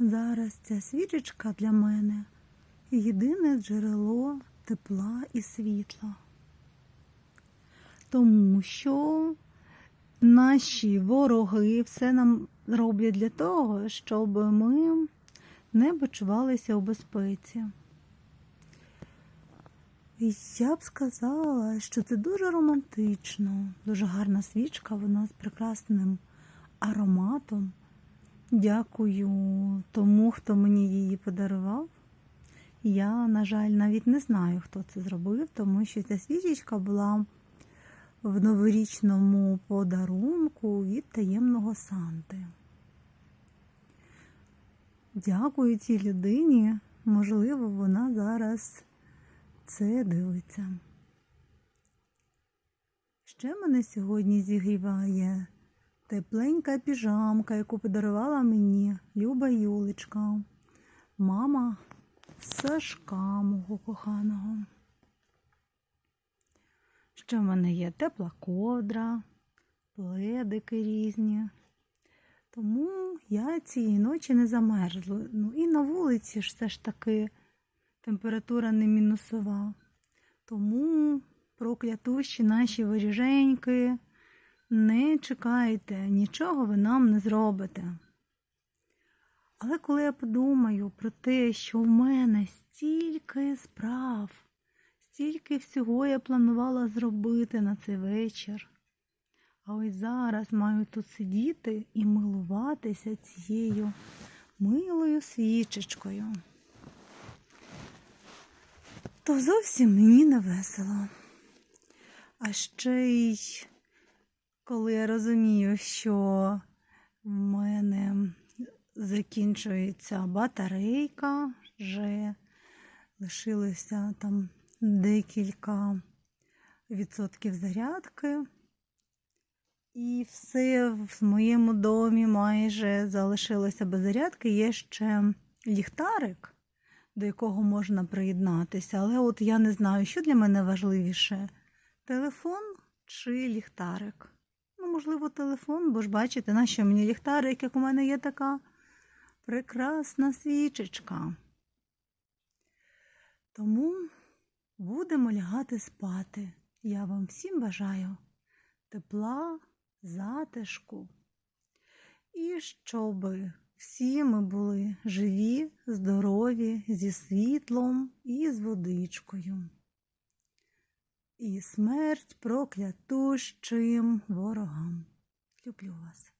Зараз ця свічечка для мене єдине джерело тепла і світла. Тому що наші вороги все нам роблять для того, щоб ми не почувалися у безпеці. І я б сказала, що це дуже романтично, дуже гарна свічка, вона з прекрасним ароматом. Дякую тому, хто мені її подарував. Я, на жаль, навіть не знаю, хто це зробив, тому що ця свічечка була в новорічному подарунку від таємного Санти. Дякую цій людині. Можливо, вона зараз це дивиться. Ще мене сьогодні зігріває тепленька піжамка, яку подарувала мені Люба Юлечка, мама Сашка мого коханого. Ще в мене є тепла ковдра, пледики різні. Тому я цієї ночі не замерзла. Ну і на вулиці ж все ж таки температура не мінусова. Тому проклятущі наші воріженьки, не чекайте, нічого ви нам не зробите. Але коли я подумаю про те, що в мене стільки справ, стільки всього я планувала зробити на цей вечір, а ось зараз маю тут сидіти і милуватися цією милою свічечкою, то зовсім мені не весело. А ще й коли я розумію, що в мене закінчується батарейка, вже лишилося там декілька відсотків зарядки. І все в моєму домі майже залишилося без зарядки. Є ще ліхтарик, до якого можна приєднатися. Але от я не знаю, що для мене важливіше: телефон чи ліхтарик. Можливо, телефон, бо ж бачите, на що мені ліхтарик, як у мене є така прекрасна свічечка. Тому будемо лягати спати. Я вам всім бажаю тепла, затишку. І щоб всі ми були живі, здорові, зі світлом і з водичкою. І смерть проклятущим ворогам. Люблю вас.